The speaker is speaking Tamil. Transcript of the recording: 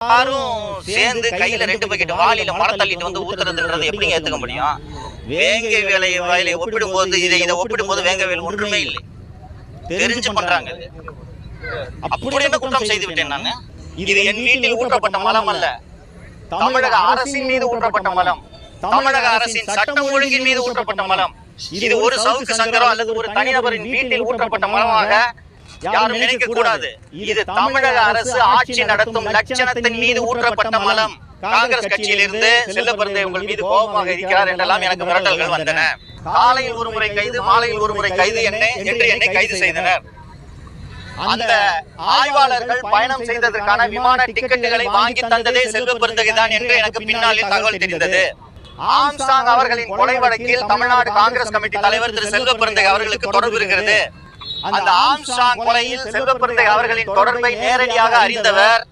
எல்லாரும் சேர்ந்து கையில ரெண்டு பக்கெட் வாளியில மரம் தள்ளிட்டு வந்து ஊத்துறதுன்றது எப்படிங்க ஏத்துக்க முடியும்? வேங்கை வேலை வயலை ஒப்பிடும்போது இதை இதை ஒப்பிடும்போது வேங்கை வேலை ஒன்றுமே இல்லை. தெரிஞ்சு பண்றாங்க. அப்படி என்ன குற்றம் செய்து விட்டேன் நான்? இது என் வீட்டில் ஊற்றப்பட்ட மலம் அல்ல. தமிழக அரசின் மீது ஊற்றப்பட்ட மலம். தமிழக அரசின் சட்டம் ஒழுங்கின் மீது ஊற்றப்பட்ட மலம். இது ஒரு சவுக்கு சங்கரோ அல்லது ஒரு தனிநபரின் வீட்டில் ஊற்றப்பட்ட மலமாக யாரும் நினைக்க கூடாது இது தமிழக அரசு ஆட்சி நடத்தும் லட்சணத்தின் மீது ஊற்றப்பட்ட மலம். காங்கிரஸ் கட்சியிலிருந்து செல்லப்பிறந்தை உங்கள் மீது கோபமாக இருக்கிறார் என்றெல்லாம் எனக்கு மிரட்டல்கள் வந்தன. காலையில் ஒரு முறை கைது மாலையில் ஒரு முறை கைது என்னை என்று என்னை கைது செய்தனர். அந்த ஆய்வாளர்கள் பயணம் செய்ததற்கான விமான டிக்கெட்டுகளை வாங்கி தந்ததே செல்வ பெருந்தகைதான் என்று எனக்கு பின்னாளில் தகவல் தெரிந்தது. ஆம்சாங் அவர்களின் கொலை வழக்கில் தமிழ்நாடு காங்கிரஸ் கமிட்டி தலைவர் திரு செல்வ பெருந்தகை அவர்களுக்கு தொடர்பு இருக்கிறது. அந்த ஆம்ஸ்டாங் கொலையில் செல்வ பெருந்தகை அவர்களின் தொடர்பை நேரடியாக அறிந்தவர்